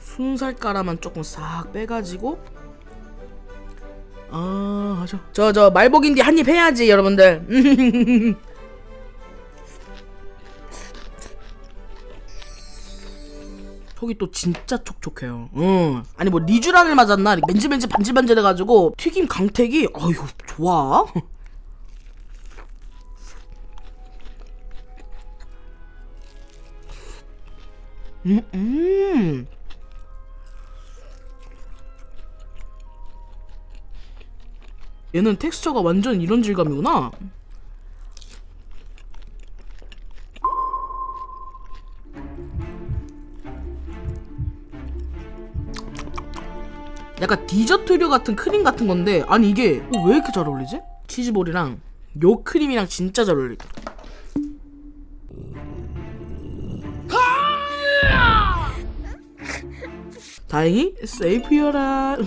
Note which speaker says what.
Speaker 1: 순살가라만 조금 싹 빼가지고. 아 하죠. 저 저 말복인디 한입 해야지 여러분들 속이 또 진짜 촉촉해요. 응. 아니 뭐 리쥬란을 맞았나? 맨질맨질 반질반질해가지고 튀김 강택이 어휴 좋아. 음, 음. 얘는 텍스처가 완전 이런 질감이구나. 약간 디저트류 같은 크림 같은 건데 아니 이게 어, 왜 이렇게 잘 어울리지? 치즈볼이랑 요 크림이랑 진짜 잘 어울리다. 다행히 세이프여라.